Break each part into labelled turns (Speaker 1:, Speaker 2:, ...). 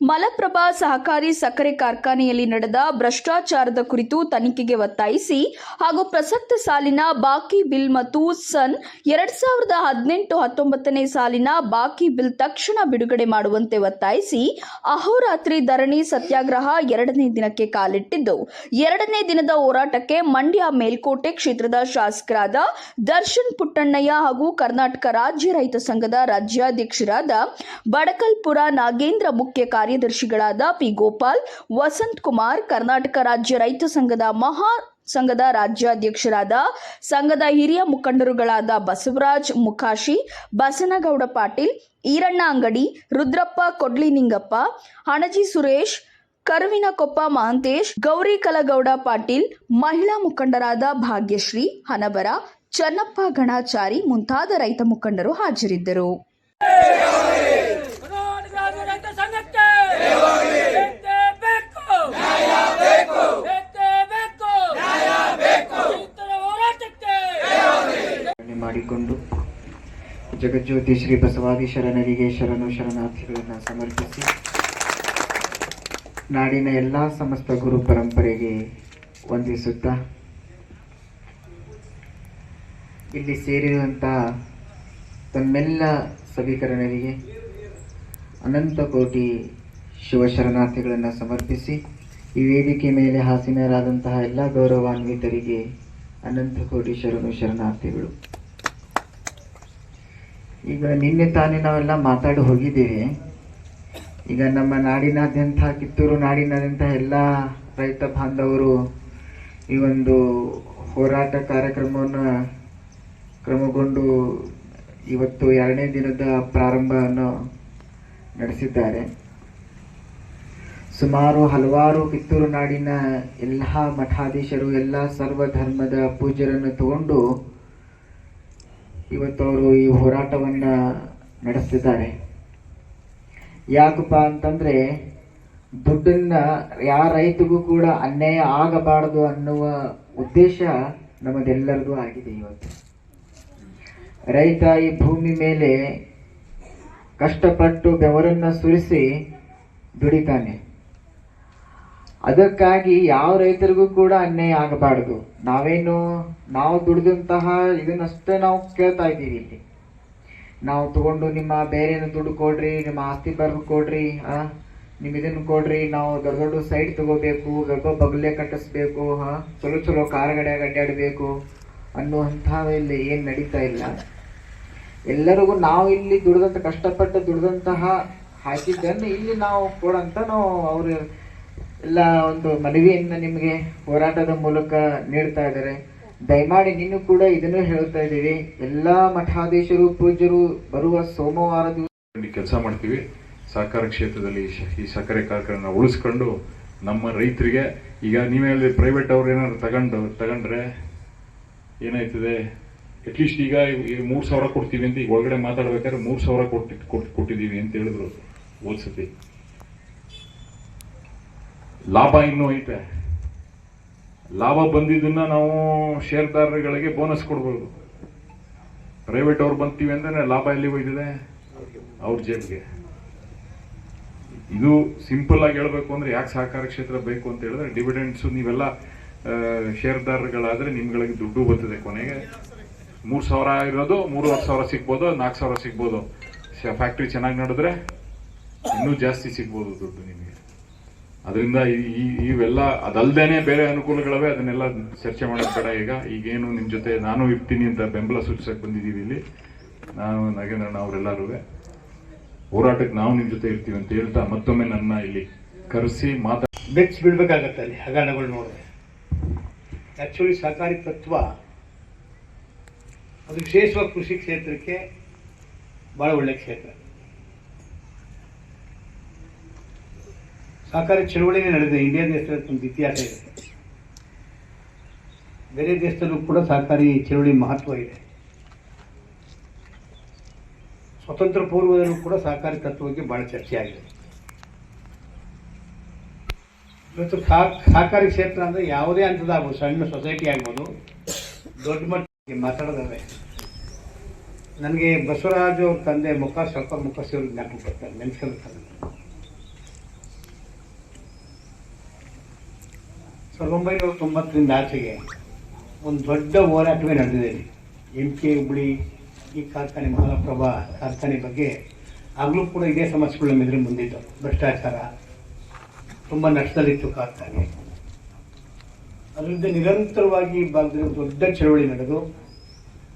Speaker 1: ಮಲಪ್ರಭಾ ಸಹಕಾರಿ ಸಕ್ಕರೆ ಕಾರ್ಖಾನೆಯಲ್ಲಿ ನಡೆದ ಭ್ರಷ್ಟಾಚಾರದ ಕುರಿತು ತನಿಖೆಗೆ ಒತ್ತಾಯಿಸಿ ಹಾಗೂ ಪ್ರಸಕ್ತ ಸಾಲಿನ ಬಾಕಿ ಬಿಲ್ ಮತ್ತು ಸನ್ ಎರಡ್ ಸಾವಿರದ ಹದಿನೆಂಟು ಹತ್ತೊಂಬತ್ತನೇ ಸಾಲಿನ ಬಾಕಿ ಬಿಲ್ ತಕ್ಷಣ ಬಿಡುಗಡೆ ಮಾಡುವಂತೆ ಒತ್ತಾಯಿಸಿ ಅಹೋರಾತ್ರಿ ಧರಣಿ ಸತ್ಯಾಗ್ರಹ ಎರಡನೇ ದಿನಕ್ಕೆ ಕಾಲಿಟ್ಟಿದ್ದು. ಎರಡನೇ ದಿನದ ಹೋರಾಟಕ್ಕೆ ಮಂಡ್ಯ ಮೇಲ್ಕೋಟೆ ಕ್ಷೇತ್ರದ ಶಾಸಕರಾದ ದರ್ಶನ್ ಪುಟ್ಟಣ್ಣಯ್ಯ ಹಾಗೂ ಕರ್ನಾಟಕ ರಾಜ್ಯ ರೈತ ಸಂಘದ ರಾಜ್ಯಾಧ್ಯಕ್ಷರಾದ ಬಡಕಲ್ಪುರ ನಾಗೇಂದ್ರ ಮುಖ್ಯ ಕಾರ್ಯದರ್ಶಿಗಳಾದ ಪಿ ಗೋಪಾಲ್, ವಸಂತ್ ಕುಮಾರ್, ಕರ್ನಾಟಕ ರಾಜ್ಯ ರೈತ ಸಂಘದ ಮಹಾ ಸಂಘದ ರಾಜ್ಯಾಧ್ಯಕ್ಷರಾದ ಸಂಘದ ಹಿರಿಯ ಮುಖಂಡರುಗಳಾದ ಬಸವರಾಜ್ ಮುಖಾಶಿ, ಬಸನಗೌಡ ಪಾಟೀಲ್, ಈರಣ್ಣ ಅಂಗಡಿ, ರುದ್ರಪ್ಪ ಕೊಡ್ಲಿನಿಂಗಪ್ಪ ಹಣಜಿ ಸುರೇಶ್, ಕರುವಿನಕೊಪ್ಪ ಮಹಂತೇಶ್, ಗೌರಿ ಕಲಗೌಡ ಪಾಟೀಲ್, ಮಹಿಳಾ ಮುಖಂಡರಾದ ಭಾಗ್ಯಶ್ರೀ, ಹನಬರ, ಚನ್ನಪ್ಪ ಗಣಾಚಾರಿ ಮುಂತಾದ ರೈತ ಮುಖಂಡರು ಹಾಜರಿದ್ದರು
Speaker 2: ಕರ್ನಾಟಕ ರಾಜ್ಯ ರೈತ ಸಂಘಕ್ಕೆ ಬೇಕೇ ಬೇಕು ಬೇಕೇ ಬೇಕು ರೈತರ ಹೋರಾಟಕ್ಕೆ
Speaker 3: ಆಚರಣೆ ಮಾಡಿಕೊಂಡು ಜಗಜ್ಯೋತಿ ಶ್ರೀ ಬಸವಾದಿ ಶರಣರಿಗೆ ಶರಣು ಶರಣಾರ್ಥಿಗಳನ್ನು ಸಮರ್ಪಿಸಿ ನಾಡಿನ ಎಲ್ಲ ಸಮಸ್ತ ಗುರು ಪರಂಪರೆಗೆ ವಂದಿಸುತ್ತಾ ಇಲ್ಲಿ ಸೇರಿರುವಂತಹ ತಮ್ಮೆಲ್ಲ ಸಭಿಕರಣರಿಗೆ ಅನಂತ ಕೋಟಿ ಶಿವಶರಣಾರ್ಥಿಗಳನ್ನು ಸಮರ್ಪಿಸಿ ಈ ವೇದಿಕೆ ಮೇಲೆ ಹಾಸಿನರಾದಂತಹ ಎಲ್ಲ ಗೌರವಾನ್ವಿತರಿಗೆ ಅನಂತ ಕೋಟಿ ಶರಣು ಶರಣಾರ್ಥಿಗಳು. ಈಗ ನಿನ್ನೆ ತಾನೇ ನಾವೆಲ್ಲ ಮಾತಾಡಿ ಹೋಗಿದ್ದೀವಿ. ಈಗ ನಮ್ಮ ನಾಡಿನಾದ್ಯಂತ, ಕಿತ್ತೂರು ನಾಡಿನಾದ್ಯಂತ ಎಲ್ಲ ರೈತ ಬಾಂಧವರು ಈ ಒಂದು ಹೋರಾಟ ಕಾರ್ಯಕ್ರಮವನ್ನು ಕ್ರಮಗೊಂಡು ಇವತ್ತು ಎರಡನೇ ದಿನದ ಪ್ರಾರಂಭವನ್ನು ನಡೆಸಿದ್ದಾರೆ. ಸುಮಾರು ಹಲವಾರು ಕಿತ್ತೂರು ನಾಡಿನ ಎಲ್ಲ ಮಠಾಧೀಶರು, ಎಲ್ಲ ಸರ್ವಧರ್ಮದ ಪೂಜ್ಯರನ್ನು ತಗೊಂಡು ಇವತ್ತು ಅವರು ಈ ಹೋರಾಟವನ್ನು ನಡೆಸ್ತಿದ್ದಾರೆ. ಯಾಕಪ್ಪ ಅಂತಂದ್ರೆ, ದುಡ್ಡನ್ನ ಯಾವ ರೈತಗೂ ಕೂಡ ಅನ್ಯಾಯ ಆಗಬಾರದು ಅನ್ನುವ ಉದ್ದೇಶ ನಮ್ಮದೆಲ್ಲರದು ಆಗಿದೆ ಇವತ್ತು. ರೈತ ಈ ಭೂಮಿ ಮೇಲೆ ಕಷ್ಟಪಟ್ಟು ಬೆವರನ್ನ ಸುರಿಸಿ ದುಡಿತಾನೆ. ಅದಕ್ಕಾಗಿ ಯಾವ ರೈತರಿಗೂ ಕೂಡ ಅನ್ಯಾಯ ಆಗಬಾರದು. ನಾವೇನು ನಾವು ದುಡಿದಂತಹ ಇದನ್ನಷ್ಟೇ ನಾವು ಕೇಳ್ತಾ ಇದ್ದೀವಿ ಇಲ್ಲಿ. ನಾವು ತಗೊಂಡು ನಿಮ್ಮ ಬೇರೆ ದುಡ್ಡು ಕೊಡ್ರಿ, ನಿಮ್ಮ ಆಸ್ತಿ ಬರ್ದು ಕೊಡ್ರಿ, ಆ ನಿಮ್ ಇದನ್ನು ಕೊಡ್ರಿ, ನಾವು ದೊಡ್ಡ ದೊಡ್ಡ ಸೈಟ್ ತಗೋಬೇಕು, ದೊಡ್ಡ ಬಗ್ಲೆ ಕಟ್ಟಿಸ್ಬೇಕು ಹಾ ಚಲೋ ಚಲೋ ಕಾರುಗಡ್ಯಾಗ ಅಡ್ಡಾಡಬೇಕು ಇಲ್ಲಿ ಏನು ನಡೀತಾ ಇಲ್ಲ. ಎಲ್ಲರಿಗೂ ನಾವು ಇಲ್ಲಿ ದುಡ್ದಂತ, ಕಷ್ಟಪಟ್ಟು ದುಡ್ದಂತಹ ಹಾಕಿದ್ದನ್ನು ಇಲ್ಲಿ ನಾವು ಕೊಡಂತ ನಾವು ಅವ್ರ ಎಲ್ಲ ಒಂದು ಮನವಿಯನ್ನ ನಿಮಗೆ ಹೋರಾಟದ ಮೂಲಕ ನೀಡ್ತಾ ಇದ್ದಾರೆ. ದಯಮಾಡಿ ನೀನು ಕೂಡ ಇದನ್ನು ಹೇಳ್ತಾ ಇದ್ದೀವಿ ಎಲ್ಲಾ ಮಠಾಧೀಶರು, ಪೂಜ್ಯರು ಬರುವ ಸೋಮವಾರ
Speaker 4: ಕೆಲಸ ಮಾಡ್ತೀವಿ. ಸಹಕಾರ ಕ್ಷೇತ್ರದಲ್ಲಿ ಈ ಸಕ್ಕರೆ ಕಾರ್ಖಾನೆ ಉಳಿಸ್ಕೊಂಡು ನಮ್ಮ ರೈತರಿಗೆ, ಈಗ ನೀವು ಹೇಳಿದ್ರೆ ಪ್ರೈವೇಟ್ ಅವ್ರು ಏನಾದ್ರು ತಗೊಂಡು, ತಗೊಂಡ್ರೆ ಏನಾಯ್ತದೆ? ಅಟ್ಲೀಸ್ಟ್ ಈಗ ಮೂರ್ ಸಾವಿರ ಕೊಡ್ತೀವಿ ಅಂತ ಈಗ ಒಳಗಡೆ ಮಾತಾಡ್ಬೇಕಾದ್ರೆ ಮೂರು ಸಾವಿರ ಕೊಟ್ಟಿ, ಕೊಟ್- ಕೊಟ್ಟಿದ್ದೀವಿ ಅಂತ ಹೇಳಿದ್ರು ಹೋದ್ಸತಿ ಲಾಭ ಇನ್ನೂ ಐತೆ. ಲಾಭ ಬಂದಿದ್ದನ್ನ ನಾವು ಶೇರ್ದಾರರುಗಳಿಗೆ ಬೋನಸ್ ಕೊಡ್ಬೋದು. ಪ್ರೈವೇಟ್ ಅವ್ರು ಬಂತೀವಿ ಅಂದ್ರೆ ಲಾಭ ಎಲ್ಲಿ ಹೋಗಿದೆ ಅವ್ರ ಜೇಬ್ಗೆ. ಇದು ಸಿಂಪಲ್ ಆಗಿ ಹೇಳ್ಬೇಕು ಅಂದ್ರೆ ಯಾಕೆ ಸಹಕಾರ ಕ್ಷೇತ್ರ ಬೇಕು ಅಂತ ಹೇಳಿದ್ರೆ ಡಿವಿಡೆಂಡ್ಸ್ ನೀವೆಲ್ಲ ಆ, ಷೇರ್ದಾರಗಳಾದ್ರೆ ನಿಮ್ಗಳಿಗೆ ದುಡ್ಡು ಬರ್ತದೆ ಕೊನೆಗೆ. ಮೂರು ಸಾವಿರ ಇರೋದು ಮೂರುವರೆ ಸಾವಿರ ಸಿಗ್ಬೋದು ನಾಲ್ಕು ಸಾವಿರ ಸಿಗ್ಬೋದು. ಫ್ಯಾಕ್ಟ್ರಿ ಚೆನ್ನಾಗಿ ನಡೆದ್ರೆ ಇನ್ನೂ ಜಾಸ್ತಿ ಸಿಗ್ಬೋದು ದುಡ್ಡು ನಿಮಗೆ. ಅದರಿಂದ ಈ- ಇವೆಲ್ಲ ಅದಲ್ದೇನೆ ಬೇರೆ ಅನುಕೂಲಗಳವೆ, ಅದನ್ನೆಲ್ಲ ಚರ್ಚೆ ಮಾಡೋದು ಬೇಡ ಈಗ. ಈಗೇನು ನಿಮ್ಮ ಜೊತೆ ನಾನು ಇರ್ತೀನಿ ಅಂತ ಬೆಂಬಲ ಸೂಚಿಸಕ್ಕೆ ಬಂದಿದ್ದೀವಿ ಇಲ್ಲಿ. ನಾನು, ನಾಗೇಂದ್ರಣ್ಣ ಅವರೆಲ್ಲರೂ. ಹೋರಾಟಕ್ಕೆ ನಾವು ನಿಮ್ಮ ಜೊತೆ ಇರ್ತೀವಿ ಅಂತ ಹೇಳ್ತಾ ಮತ್ತೊಮ್ಮೆ ನನ್ನ ಇಲ್ಲಿ ಕರೆಸಿ ಮಾತಾ
Speaker 5: ಬೆಚ್ಚ ಬಿಡ್ಬೇಕಾಗತ್ತೆ ಅಲ್ಲಿ ಹಗರಣಗಳು ನೋಡಿದ್ರೆ ಆ್ಯಕ್ಚುಲಿ ಸಹಕಾರಿ ತತ್ವ, ಅದು ವಿಶೇಷವಾಗಿ ಕೃಷಿ ಕ್ಷೇತ್ರಕ್ಕೆ ಭಾಳ ಒಳ್ಳೆ ಕ್ಷೇತ್ರ. ಸಹಕಾರಿ ಚಳವಳಿನೇ ನಡೆದಿದೆ. ಇಂಡಿಯಾ ದೇಶದಲ್ಲಿ ಒಂದು ಇತಿಹಾಸ ಇದೆ. ಬೇರೆ ದೇಶದಲ್ಲೂ ಕೂಡ ಸಹಕಾರಿ ಚಳವಳಿ ಮಹತ್ವ ಇದೆ. ಸ್ವತಂತ್ರ ಪೂರ್ವದಲ್ಲೂ ಕೂಡ ಸಹಕಾರಿ ತತ್ವಕ್ಕೆ ಬಹಳ ಚರ್ಚೆ ಆಗಿದೆ ಇವತ್ತು ಸಹ- ಸಹಕಾರಿ ಕ್ಷೇತ್ರ ಅಂದ್ರೆ ಯಾವುದೇ ಹಂತದಾಗ್ಬೋದು. ಸಣ್ಣ ಸೊಸೈಟಿ ಆಗ್ಬೋದು. ದೊಡ್ಡ ಮಟ್ಟಿಗೆ ಮಾತಾಡೋದಾದ್ರೆ. ನನಗೆ ಬಸವರಾಜು ಅವ್ರ ತಂದೆ ಮುಖ ಸ್ವಲ್ಪ ಮುಖ ಸೇರಿ ಜ್ಞಾಪಕ ಬರ್ತಾರೆ ನೆನ್ಸ್ಕೊಳ್ತಾರೆ. ಸಾವಿರದ ಒಂಬೈನೂರ ತೊಂಬತ್ತರಿಂದ ಆಚೆಗೆ ಒಂದು ದೊಡ್ಡ ಹೋರಾಟವೇ ನಡೆದಿದೆ. ಎಂ ಕೆ ಹುಬ್ಳಿ, ಈ ಕಾರ್ಖಾನೆ ಮಹಾಪ್ರಭಾ ಕಾರ್ಖಾನೆ ಬಗ್ಗೆ ಆಗಲೂ ಕೂಡ ಇದೇ ಸಮಸ್ಯೆಗಳು ನಮ್ಮ ಎದುರು ಭ್ರಷ್ಟಾಚಾರ ತುಂಬ ನಷ್ಟದಲ್ಲಿತ್ತು ಕಾರ್ಖಾನೆ. ಅದರಿಂದ ನಿರಂತರವಾಗಿ ಈ ಭಾಗದಲ್ಲಿ ದೊಡ್ಡ ಚಳವಳಿ ನಡೆದು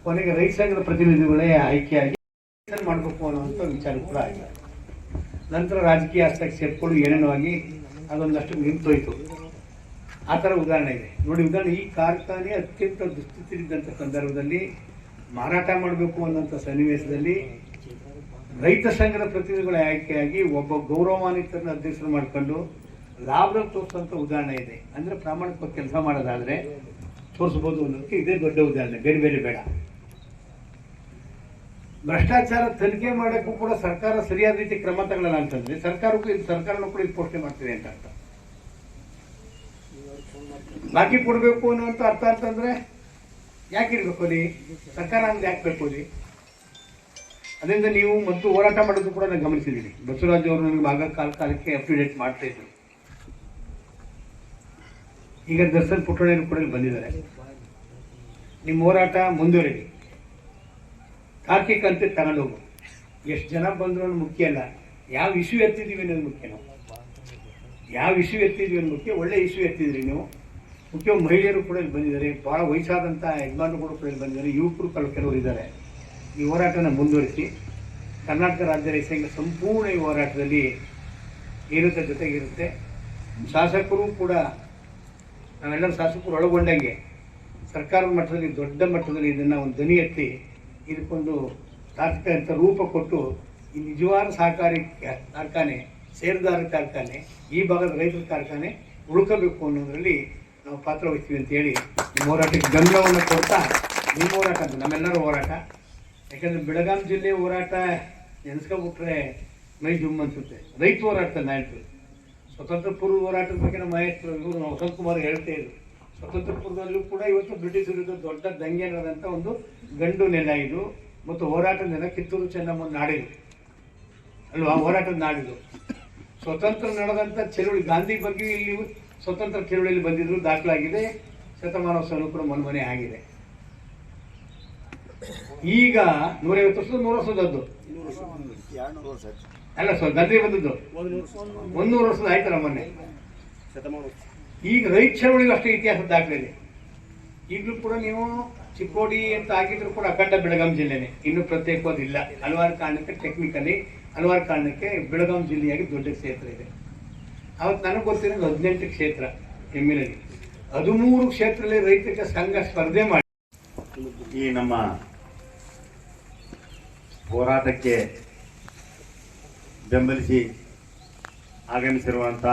Speaker 5: ಕೊನೆಗೆ ರೈತ ಸಂಘದ ಪ್ರತಿನಿಧಿಗಳೇ ಆಯ್ಕೆಯಾಗಿ ಮಾಡಬೇಕು ಅನ್ನುವಂಥ ವಿಚಾರ ಕೂಡ ಆಗಿದೆ. ನಂತರ ರಾಜಕೀಯ ಸೇರ್ಕೊಂಡು ಏನೇನೋ ಆಗಿ ಅದೊಂದಷ್ಟು ನಿಂತೋಯ್ತು. ಆ ಥರ ಉದಾಹರಣೆ ಇದೆ. ನೋಡಿ, ಉದಾಹರಣೆ, ಈ ಕಾರ್ಖಾನೆ ಅತ್ಯಂತ ದುಸ್ಥಿತಿಲಿದ್ದಂಥ ಸಂದರ್ಭದಲ್ಲಿ ಮಾರಾಟ ಮಾಡಬೇಕು ಅನ್ನೋಂಥ ಸನ್ನಿವೇಶದಲ್ಲಿ ರೈತ ಸಂಘದ ಪ್ರತಿನಿಧಿಗಳ ಆಯ್ಕೆಯಾಗಿ ಒಬ್ಬ ಗೌರವಾನ್ವಿತರನ್ನ ಅಧ್ಯಕ್ಷರು ಮಾಡ್ಕೊಂಡು ಲಾಭ ತೋರಿಸುವಂಥ ಉದಾಹರಣೆ ಇದೆ. ಅಂದರೆ ಪ್ರಾಮಾಣಿಕವಾಗಿ ಕೆಲಸ ಮಾಡೋದಾದ್ರೆ ತೋರಿಸ್ಬೋದು ಅನ್ನೋದಕ್ಕೆ ಇದೇ ದೊಡ್ಡ ಉದಾಹರಣೆ. ಬೇರೆ ಬೇರೆ ಬೇಡ. ಭ್ರಷ್ಟಾಚಾರ ತನಿಖೆ ಮಾಡೋಕ್ಕೂ ಕೂಡ ಸರ್ಕಾರ ಸರಿಯಾದ ರೀತಿ ಕ್ರಮ ತಗೊಳ್ಳಲ್ಲ ಅಂತಂದರೆ ಸರ್ಕಾರಕ್ಕೂ ಇದು ಸರ್ಕಾರನೂ ಕೂಡ ಇದು ಪೋಷಣೆ ಮಾಡ್ತಿದೆ ಅಂತ ಅರ್ಥ. ಬಾಕಿ ಕೊಡಬೇಕು ಅನ್ನುವಂತ ಅರ್ಥ ಅಂತಂದ್ರೆ ಯಾಕೆ ಇರ್ಬೇಕು ಅಲ್ಲಿ? ಸರ್ಕಾರ ಅಂದ್ರೆ ಯಾಕೆ ಬೇಕು ಅಲ್ಲಿ? ಅದರಿಂದ ನೀವು ಮತ್ತು ಹೋರಾಟ ಮಾಡೋದು ಕೂಡ ನಾನು ಗಮನಿಸಿದ್ದೀನಿ. ಬಸವರಾಜ್ ಅವರು ನನಗೆ ಭಾಗ ಕಾಲ ಕಾಲಕ್ಕೆ ಅಪ್ ಟು ಮಾಡ್ತಾ ಇದ್ರು. ಈಗ ದರ್ಶನ್ ಪುಟ್ಟಣ್ಣ ಕೂಡ ಬಂದಿದ್ದಾರೆ. ನಿಮ್ಮ ಹೋರಾಟ ಮುಂದುವರಿ ತಾರ್ಕಿಕ ಅಂತ ತಗೊಂಡೋಗು ಎಷ್ಟು ಜನ ಬಂದ್ರು ಮುಖ್ಯ ಅಲ್ಲ. ಯಾವ ಇಶ್ಯೂ ಎತ್ತಿದ್ದೀವಿ ಅನ್ನೋದು ಮುಖ್ಯ ನಾವು. ಯಾವ ಇಶ್ಯೂ ಎತ್ತಿದ್ವಿ ಅನ್ಬಿಟ್ಟು ಒಳ್ಳೆ ಇಶ್ಯೂ ಎತ್ತಿದ್ರಿ ನೀವು. ಮುಖ್ಯ ಮಹಿಳೆಯರು ಕೂಡ ಇಲ್ಲಿ ಬಂದಿದ್ದಾರೆ. ಬಹಳ ವಯಸ್ಸಾದಂಥ ಯಜಮಾನರು ಕೂಡ ಇಲ್ಲಿ ಬಂದಿದ್ದಾರೆ. ಯುವಕರು ಕಲ್ ಕೆಲವರು ಇದ್ದಾರೆ. ಈ ಹೋರಾಟನ ಮುಂದುವರಿಸಿ ಕರ್ನಾಟಕ ರಾಜ್ಯ ರೈತ ಸಂಪೂರ್ಣ ಈ ಹೋರಾಟದಲ್ಲಿ ಇರುತ್ತೆ ಜೊತೆಗಿರುತ್ತೆ. ಶಾಸಕರು ಕೂಡ, ನಾವೆಲ್ಲರೂ ಶಾಸಕರು ಒಳಗೊಂಡಂಗೆ ಸರ್ಕಾರದ ಮಟ್ಟದಲ್ಲಿ, ದೊಡ್ಡ ಮಟ್ಟದಲ್ಲಿ ಇದನ್ನು ಒಂದು ದನಿ ಎತ್ತಿ ಇದಕ್ಕೊಂದು ತಾತ್ವಿಕ ಅಂತ ರೂಪ ಕೊಟ್ಟು ಈ ನಿಜವಾದ ಸಹಕಾರಿ ಕಾರ್ಖಾನೆ ಷೇರುದಾರ ಕಾರ್ಖಾನೆ, ಈ ಭಾಗದ ರೈತರ ಕಾರ್ಖಾನೆ ಉಳ್ಕೋಬೇಕು ಅನ್ನೋದರಲ್ಲಿ ನಾವು ಪಾತ್ರ ವಹಿಸ್ತೀವಿ ಅಂತೇಳಿ ನಿಮ್ಮ ಹೋರಾಟಕ್ಕೆ ಗಮನವನ್ನು ಕೊಡ್ತಾ ನಿಮ್ಮ ಹೋರಾಟ ಅಂತ ನಮ್ಮೆಲ್ಲರ ಹೋರಾಟ. ಯಾಕಂದ್ರೆ ಬೆಳಗಾವಿ ಜಿಲ್ಲೆ ಹೋರಾಟ ನೆನೆಸ್ಕೊಬಿಟ್ರೆ ಮೈ ಜುಮ್ ಅನ್ಸುತ್ತೆ. ರೈತ ಹೋರಾಟ ನಾಯಕರು ಸ್ವತಂತ್ರ ಪೂರ್ವ ಹೋರಾಟದ ಬಗ್ಗೆ ನಮ್ಮ ಮಹೇಶ್ವರ ಇವರು ವಸಂತ್ ಕುಮಾರ್ ಹೇಳ್ತಾ ಇದ್ರು. ಸ್ವತಂತ್ರ ಪೂರ್ವದಲ್ಲೂ ಕೂಡ ಇವತ್ತು ಬ್ರಿಟಿಷ್ ವಿರುದ್ಧ ದೊಡ್ಡ ದಂಗೆ ನಡೆದಂಥ ಒಂದು ಗಂಡು ನೆಲ ಇದು. ಮತ್ತು ಹೋರಾಟ ನೆಲ ಕಿತ್ತೂರು ಚೆನ್ನಮ್ಮನ ನಾಡಿದು. ಅಲ್ವಾ? ಹೋರಾಟದ ನಾಡಿದು. ಸ್ವತಂತ್ರ ನಡೆದಂಥ ಚಳುವಳಿ, ಗಾಂಧಿ ಬಗ್ಗೆ ಇಲ್ಲಿ ಸ್ವತಂತ್ರ ಚಳುವಳಿಯಲ್ಲಿ ಬಂದಿದ್ರು, ದಾಖಲಾಗಿದೆ. ಶತಮಾನೋತ್ಸವ ಕೂಡ ಮನ್ಮನೆ ಆಗಿದೆ. ಈಗ ನೂರೈವತ್ತು ವರ್ಷದ ನೂರ ವರ್ಷದದ್ದು ಅಲ್ಲ ಸರ್ ಗದ್ದೆ ಬಂದದ್ದು? ಒಂದೂರು ವರ್ಷದ ಆಯ್ತಲ್ಲ ಮೊನ್ನೆ. ಈಗ ರೈತ ಚಳವಳಿಗೂ ಅಷ್ಟೇ ಇತಿಹಾಸ ದಾಖಲೆ ಇದೆ. ಈಗಲೂ ಕೂಡ ನೀವು ಚಿಕ್ಕೋಡಿ ಅಂತ ಆಗಿದ್ರು ಕೂಡ ಅಖಂಡ ಬೆಳಗಾಂ ಜಿಲ್ಲೆನೆ. ಇನ್ನು ಪ್ರತ್ಯೇಕವಾದಿಲ್ಲ. ಹಲವಾರು ಕಾರಣಕ್ಕೆ ಟೆಕ್ನಿಕಲಿ ಹಲವಾರು ಕಾರಣಕ್ಕೆ ಬೆಳಗಾಂ ಜಿಲ್ಲೆಯಾಗಿ ದೊಡ್ಡ ಕ್ಷೇತ್ರ ಇದೆ. ಅವತ್ತು ನನಗೆ ಗೊತ್ತಿರೋದು ಹದಿನೆಂಟು ಕ್ಷೇತ್ರ ಎಮ್ಮೆಲಲ್ಲಿ ಹದಿಮೂರು ಕ್ಷೇತ್ರದಲ್ಲಿ ರೈತರ ಸಂಘ ಸ್ಪರ್ಧೆ ಮಾಡಿ.
Speaker 6: ಈ ನಮ್ಮ ಹೋರಾಟಕ್ಕೆ ಬೆಂಬಲಿಸಿ ಆಗಮಿಸಿರುವಂಥ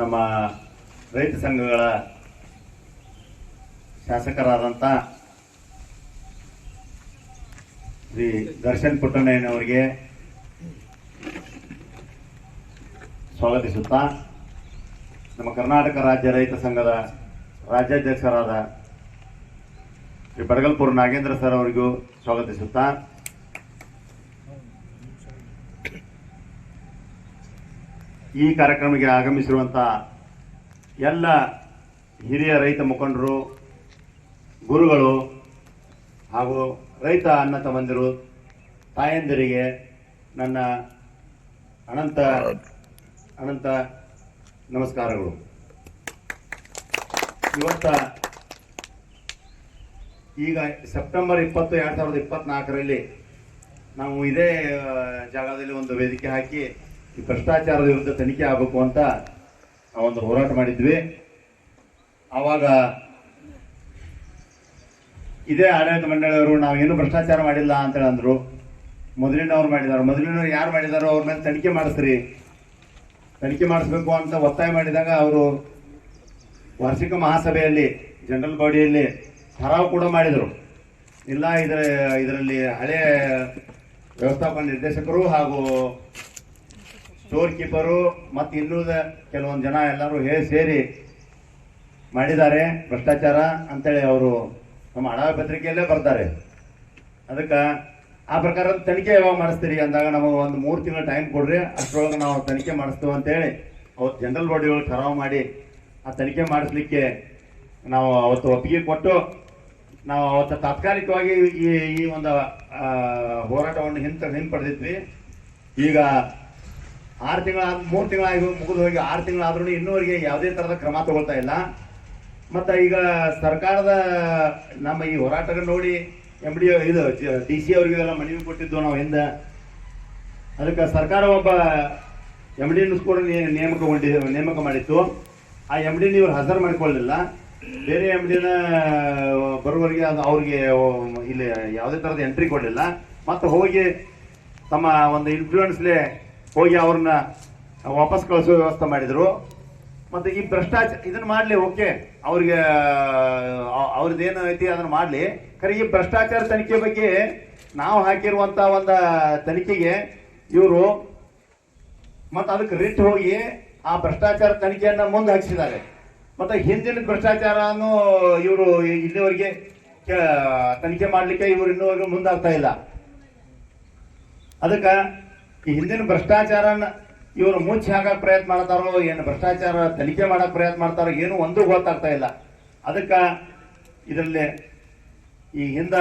Speaker 6: ನಮ್ಮ ರೈತ ಸಂಘಗಳ ಶಾಸಕರಾದಂಥ ಶ್ರೀ ದರ್ಶನ್ ಪುಟ್ಟಣ್ಣಯ್ಯನವರಿಗೆ ಸ್ವಾಗತಿಸುತ್ತಾ, ನಮ್ಮ ಕರ್ನಾಟಕ ರಾಜ್ಯ ರೈತ ಸಂಘದ ರಾಜ್ಯಾಧ್ಯಕ್ಷರಾದ ಶ್ರೀ ಬಡಗಲ್ಪುರ ನಾಗೇಂದ್ರ ಸರ್ ಅವರಿಗೂ ಸ್ವಾಗತಿಸುತ್ತಾ, ಈ ಕಾರ್ಯಕ್ರಮಕ್ಕೆ ಆಗಮಿಸಿರುವಂಥ ಎಲ್ಲ ಹಿರಿಯ ರೈತ ಮುಖಂಡರು, ಗುರುಗಳು ಹಾಗೂ ರೈತ ಅನ್ನ ತಮ್ಮಂದಿರು, ತಾಯಂದಿರಿಗೆ ನನ್ನ ಅನಂತ ಅನಂತ ನಮಸ್ಕಾರಗಳು. ಇವತ್ತ ಈಗ ಸೆಪ್ಟೆಂಬರ್ ಇಪ್ಪತ್ತು, ಎರಡ್ ಸಾವಿರದ ಇಪ್ಪತ್ನಾಲ್ಕರಲ್ಲಿ ನಾವು ಇದೇ ಜಾಗದಲ್ಲಿ ಒಂದು ವೇದಿಕೆ ಹಾಕಿ ಈ ಭ್ರಷ್ಟಾಚಾರದ ವಿರುದ್ಧ ತನಿಖೆ ಆಗಬೇಕು ಅಂತ ಒಂದು ಹೋರಾಟ ಮಾಡಿದ್ವಿ. ಆವಾಗ ಇದೇ ಆಡಳಿತ ಮಂಡಳಿಯವರು ನಾವೇನು ಭ್ರಷ್ಟಾಚಾರ ಮಾಡಿಲ್ಲ ಅಂತ ಹೇಳಂದ್ರು ಮೊದಲಿನವ್ರು ಮಾಡಿದಾರೆ. ಮೊದಲಿನವ್ರು ಯಾರು ಮಾಡಿದಾರೋ ಅವ್ರ ಮೇಲೆ ತನಿಖೆ ಮಾಡಿಸ್ರಿ. ತನಿಖೆ ಮಾಡಿಸ್ಬೇಕು ಅಂತ ಒತ್ತಾಯ ಮಾಡಿದಾಗ ಅವರು ವಾರ್ಷಿಕ ಮಹಾಸಭೆಯಲ್ಲಿ, ಜನರಲ್ ಬಾಡಿಯಲ್ಲಿ ಠರಾವ್ ಕೂಡ ಮಾಡಿದರು. ಇಲ್ಲ, ಇದರ ಇದರಲ್ಲಿ ಹಳೆ ವ್ಯವಸ್ಥಾಪನಾ ನಿರ್ದೇಶಕರು ಹಾಗೂ ಸ್ಟೋರ್ ಕೀಪರು ಮತ್ತು ಇನ್ನುಳಿದ ಕೆಲವೊಂದು ಜನ ಎಲ್ಲರೂ ಹೇಳಿ ಸೇರಿ ಮಾಡಿದ್ದಾರೆ ಭ್ರಷ್ಟಾಚಾರ ಅಂತೇಳಿ ಅವರು ನಮ್ಮ ಹಣ ಪತ್ರಿಕೆಯಲ್ಲೇ ಬರ್ತಾರೆ. ಅದಕ್ಕೆ ಆ ಪ್ರಕಾರ ತನಿಖೆ ಯಾವಾಗ ಮಾಡಿಸ್ತೀರಿ ಅಂದಾಗ ನಮಗೆ ಒಂದು ಮೂರು ತಿಂಗಳ ಟೈಮ್ ಕೊಡ್ರಿ, ಅಷ್ಟರೊಳಗೆ ನಾವು ತನಿಖೆ ಮಾಡಿಸ್ತೇವೆ ಅಂತೇಳಿ ಅವತ್ತು ಜನರಲ್ ಬಾಡಿಗಳು ಖರಾವ್ ಮಾಡಿ ಆ ತನಿಖೆ ಮಾಡಿಸ್ಲಿಕ್ಕೆ ನಾವು ಅವತ್ತು ಒಪ್ಪಿಗೆ ಕೊಟ್ಟು, ನಾವು ಅವತ್ತು ತಾತ್ಕಾಲಿಕವಾಗಿ ಈ ಈ ಒಂದು ಹೋರಾಟವನ್ನು ಹಿಂತ, ಹಿಂಪಡೆದಿದ್ವಿ. ಈಗ ಆರು ತಿಂಗಳ ಮೂರು ತಿಂಗಳಾಗಿ ಮುಗಿದು ಹೋಗಿ ಆರು ತಿಂಗಳಾದ್ರೂ ಇನ್ನೂವರೆಗೆ ಯಾವುದೇ ಥರದ ಕ್ರಮ ತಗೊಳ್ತಾ ಇಲ್ಲ. ಮತ್ತು ಈಗ ಸರ್ಕಾರದ ನಮ್ಮ ಈ ಹೋರಾಟಗಳು ನೋಡಿ ಎಂ ಡಿ ಇದು ಡಿ ಸಿ ಅವ್ರಿಗೆಲ್ಲ ಮನವಿ ಕೊಟ್ಟಿದ್ದು ನಾವು ಹಿಂದೆ. ಅದಕ್ಕೆ ಸರ್ಕಾರ ಒಬ್ಬ ಎಂ ಡಿ ಕೂಡ ನೇಮಕಗೊಂಡಿ ನೇಮಕ ಮಾಡಿತ್ತು. ಆ ಎಂ ಡಿನ ಇವ್ರು ಹಾಜರು ಮಾಡಿಕೊಳ್ಳಲಿಲ್ಲ ಬೇರೆ ಎಂ ಡಿನ ಬರೋವರೆಗೆ ಅದು ಅವ್ರಿಗೆ ಇಲ್ಲಿ ಯಾವುದೇ ಥರದ ಎಂಟ್ರಿ ಕೊಡಲಿಲ್ಲ. ಮತ್ತು ಹೋಗಿ ತಮ್ಮ ಒಂದು ಇನ್ಫ್ಲೂಯೆನ್ಸ್ಲೆ ಹೋಗಿ ಅವ್ರನ್ನ ವಾಪಸ್ ಕಳಿಸೋ ವ್ಯವಸ್ಥೆ ಮಾಡಿದ್ರು. ಮತ್ತೆ ಈ ಭ್ರಷ್ಟಾಚಾರ ಇದನ್ನ ಮಾಡ್ಲಿ, ಓಕೆ. ಅವ್ರಿಗೆ ಅವ್ರದ್ದು ಏನು ಐತಿ ಅದನ್ನ ಮಾಡ್ಲಿ. ಖರೆ, ಈ ಭ್ರಷ್ಟಾಚಾರ ತನಿಖೆ ಬಗ್ಗೆ ನಾವು ಹಾಕಿರುವಂತ ಒಂದು ತನಿಖೆಗೆ ಇವರು ಮತ್ತೆ ಅದಕ್ಕೆ ರಿಟ್ ಹೋಗಿ ಆ ಭ್ರಷ್ಟಾಚಾರ ತನಿಖೆಯನ್ನ ಮುಂದೆ ಹಾಕಿಸಿದ್ದಾರೆ. ಮತ್ತೆ ಹಿಂದಿನ ಭ್ರಷ್ಟಾಚಾರನೂ ಇವರು ಇಲ್ಲಿವರೆಗೆ ತನಿಖೆ ಮಾಡ್ಲಿಕ್ಕೆ ಇವರು ಇನ್ನೂವರೆಗೂ ಮುಂದಾಗ್ತಾ ಇಲ್ಲ. ಅದಕ್ಕ ಹಿಂದಿನ ಭ್ರಷ್ಟಾಚಾರನ ಇವರು ಮುಂಚೆ ಹಾಕಕ್ ಪ್ರಯತ್ನ ಮಾಡ್ತಾರೋ, ಏನು ಭ್ರಷ್ಟಾಚಾರ ತನಿಖೆ ಮಾಡಕ್ ಪ್ರಯತ್ನ ಮಾಡ್ತಾರೋ ಏನು ಒಂದು ಗೊತ್ತಾಗ್ತಾ ಇಲ್ಲ. ಅದಕ್ಕ ಇದರಲ್ಲಿ ಈ ಹಿಂದ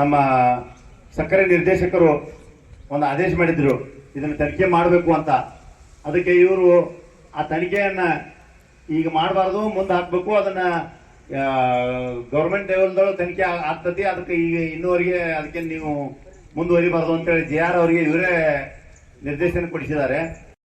Speaker 6: ನಮ್ಮ ಸಕ್ಕರೆ ನಿರ್ದೇಶಕರು ಒಂದು ಆದೇಶ ಮಾಡಿದ್ರು, ಇದನ್ನು ತನಿಖೆ ಮಾಡಬೇಕು ಅಂತ. ಅದಕ್ಕೆ ಇವರು ಆ ತನಿಖೆಯನ್ನ ಈಗ ಮಾಡಬಾರ್ದು, ಮುಂದೆ ಹಾಕ್ಬೇಕು, ಅದನ್ನ ಗೌರ್ಮೆಂಟ್ ಲೆವೆಲ್ದೊಳಗೆ ತನಿಖೆ ಆಗ್ತದೆ ಅದಕ್ಕೆ ಈಗ ಇನ್ನೂವರೆಗೆ ಅದಕ್ಕೆ ನೀವು ಮುಂದುವರಿಬಾರ್ದು ಅಂತೇಳಿ ಜೆ ಆರ್ ಅವರಿಗೆ ಇವರೇ ನಿರ್ದೇಶನ ಕೊಡಿಸಿದ್ದಾರೆ.